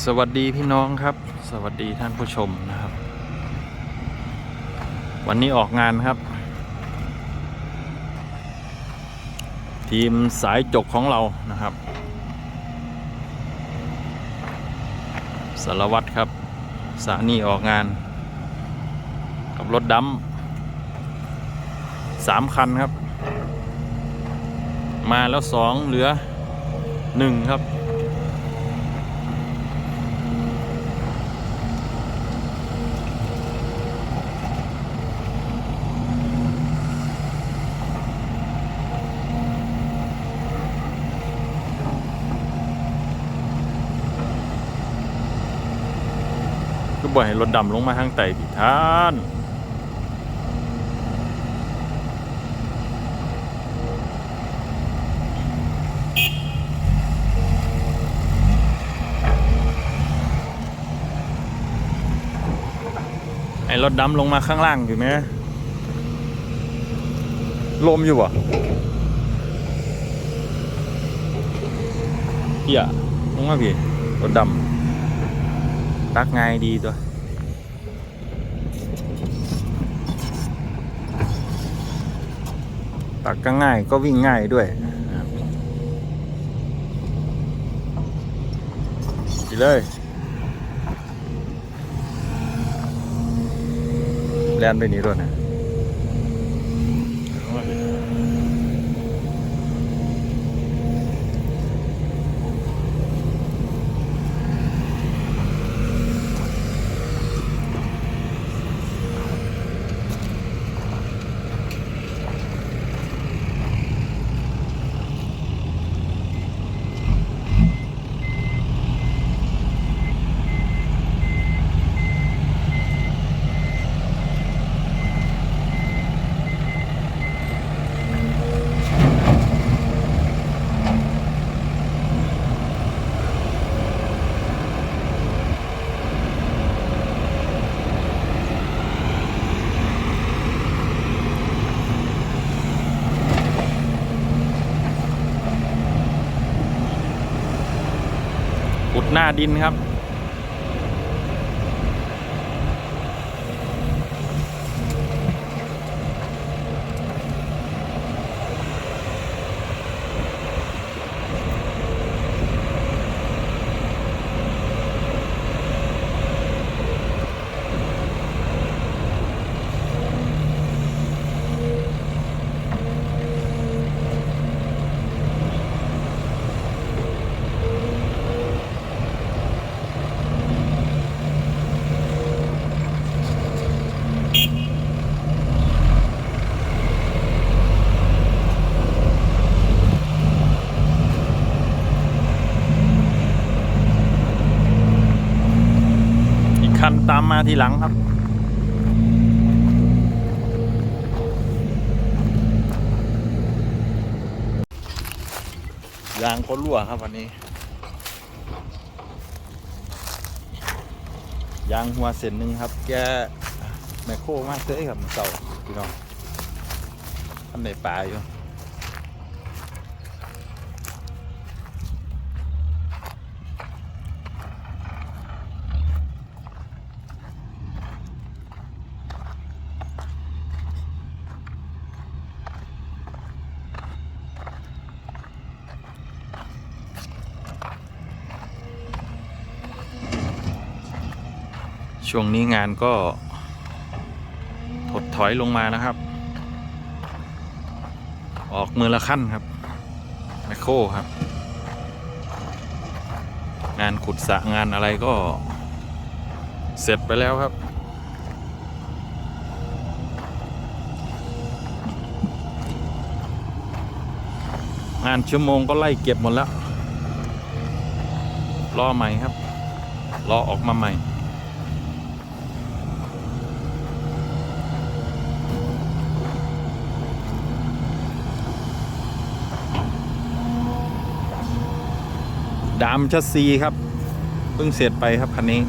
สวัสดีพี่น้องครับ สวัสดีท่านผู้ชมนะครับ วันนี้ออกงานครับ ทีมสายจกของเรานะครับสารวัตรครับ สานีออกงาน กับรถดำสามคันครับ มาแล้วสองเหลือหนึ่งครับ บ่อยให้รถดำลงมาทางไต่ผิดท่านไอ้รถดำลงมาข้างล่างอยู่ไหมลมอยู่บ่เหี้ยลงมาพี่รถดำตักง่ายดีตัว ตักก็ง่ายก็วิ่งง่ายด้วยไปเลยแลนไปนี้ด้วยนะ อุดหน้าดินครับ ทีหลังครับ ยางก็รั่วครับวันนี้ ยางหัวเส้นหนึ่งครับ แกแมคโครมากเต้ครับเก่าพี่น้องทำในป่าอยู่ ช่วงนี้งานก็ถดถอยลงมานะครับ ออกมือละขั้นครับแมคโครครับ งานขุดสระงานอะไรก็เสร็จไปแล้วครับ งานชั่วโมงก็ไล่เก็บหมดแล้ว รอใหม่ครับ รอออกมาใหม่ ดามชัดซีครับ เพิ่งเสร็จไปครับคันนี้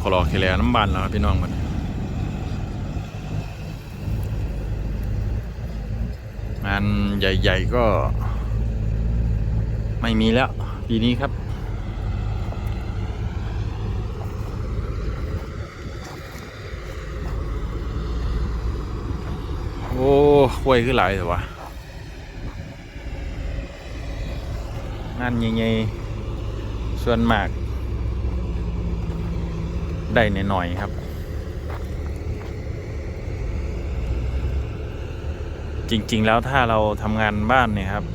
ด รอแคลน้ำบานแล้วครับพี่น้องมันงานใหญ่ ๆ ก็ ไม่มีแล้ว ปีนี้ครับ โอ้ควยคือหลายแต่ว่างานใหญ่ๆส่วนมาก ได้หน่อยๆครับ จริงๆแล้วถ้าเราทำงานบ้านเนี่ยครับ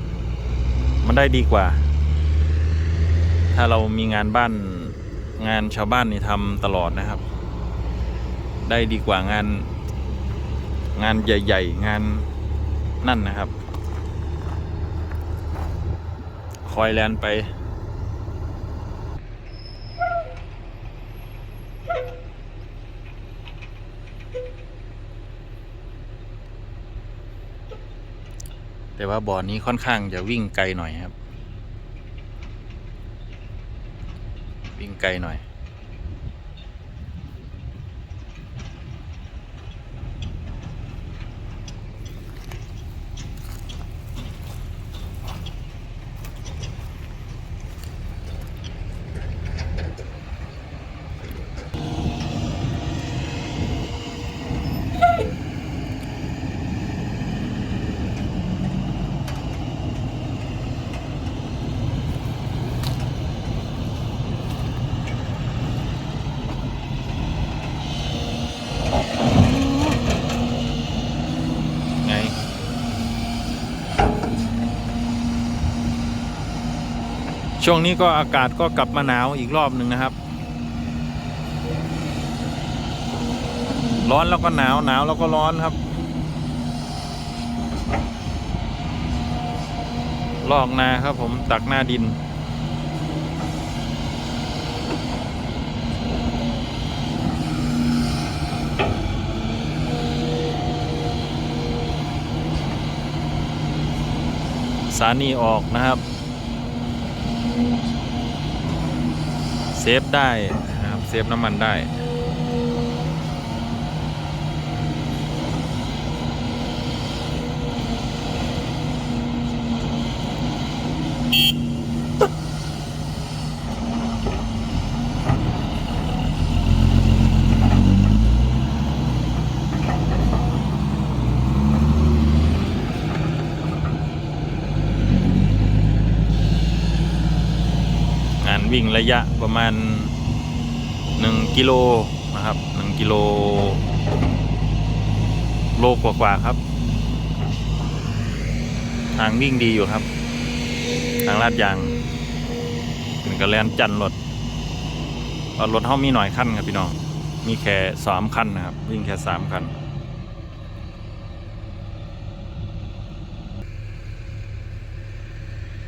มันได้ดีกว่า ถ้าเรามีงานบ้านงานชาวบ้านนี่ทำตลอดนะครับ ได้ดีกว่างานงานใหญ่ ๆ งานนั่นนะครับ คอยแลนไป แต่ว่าบ่อนี้ค่อนข้างจะวิ่งไกลหน่อยครับ วิ่งไกลหน่อย ไง ช่วงนี้ก็อากาศก็กลับมาหนาวอีกรอบหนึ่งนะครับ ร้อนแล้วก็หนาวหนาวแล้วก็ร้อนครับ ลอกนาครับผมตักหน้าดินสานีออกนะครับ เซฟได้นะครับเซฟน้ำมันได้ วิ่งระยะประมาณ 1 กิโลนะครับ 1 กิโล โลกว่าๆครับ ทางวิ่งดีอยู่ครับ ทางลาดยางเป็นกระแลนจันรถเพรารถเขามีหน่อยคันครับพี่น้อง มีแค่สามคันนะครับ วิ่งแค่สามคัน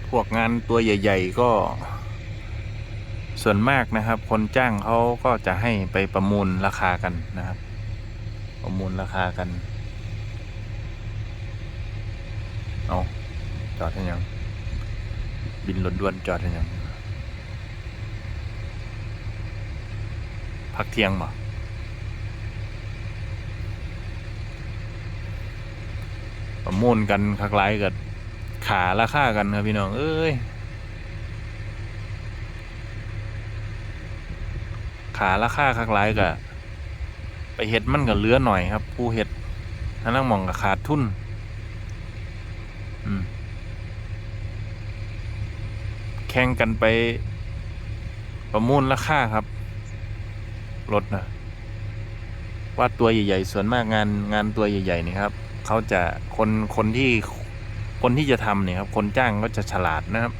พวกงานตัวใหญ่ ๆ ก็ ส่วนมากนะครับ คนจ้างเขาก็จะให้ไปประมูลราคากันนะครับ ประมูลราคากัน เอาจอดให้ยัง บินรถด่วนจอดให้ยัง พักเที่ยงบ่ประมูลกันคักไลายกับขาราคากันครับพี่น้อง เอ้ย ขาราคาคักหลายกะไปเห็ดมันก็เหลือหน่อยครับ ผู้เห็ดถ้านั่งมองกับขาดทุนแข่งกันไป ประมูลราคาครับ รถนะว่าตัวใหญ่ๆ ส่วนมากงานงานตัวใหญ่ๆนี่ครับเขาจะคนคนที่คนที่จะทำเนี่ยครับ คนจ้างก็จะฉลาดนะครับ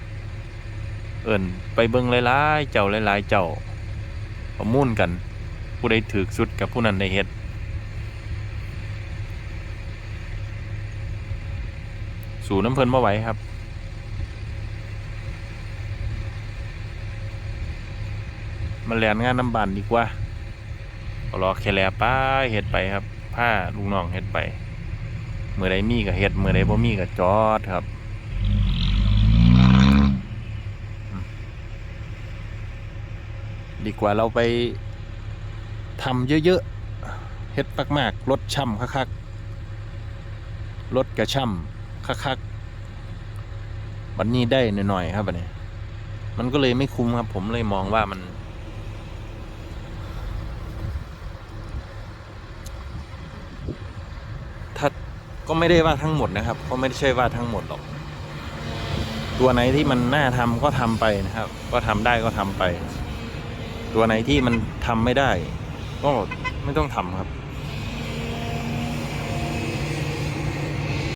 เอิ่นไปเบิ้งหลายๆ เจ้าหลายๆ เจ้า ประมูลกัน ผู้ใดถือสุดกับผู้นั้นได้เฮ็ดสู่น้ำเพลินมาไหวครับมาแลนงานน้ำบานดีกว่าก็รอแค่แลป้าเฮ็ดไปครับผ้าลูกน้องเฮ็ดไปเมื่อใดมีก็เฮ็ดเมื่อใดบ่มีก็จอดครับ ดีกว่าเราไปทำเยอะๆเฮ็ดมากๆรถช่ำคักๆรถกระช่ำคักๆวันนี้ได้หน่อยๆครับวันนี้มันก็เลยไม่คุ้มครับ ผมเลยมองว่ามัน ถ้าก็ไม่ได้ว่าทั้งหมดนะครับ ก็ไม่ใช่ว่าทั้งหมดหรอก ตัวไหนที่มันน่าทำก็ทำไปนะครับ ก็ทำได้ก็ทำไป ตัวไหนที่มันทำไม่ได้ ก็ไม่ต้องทำครับ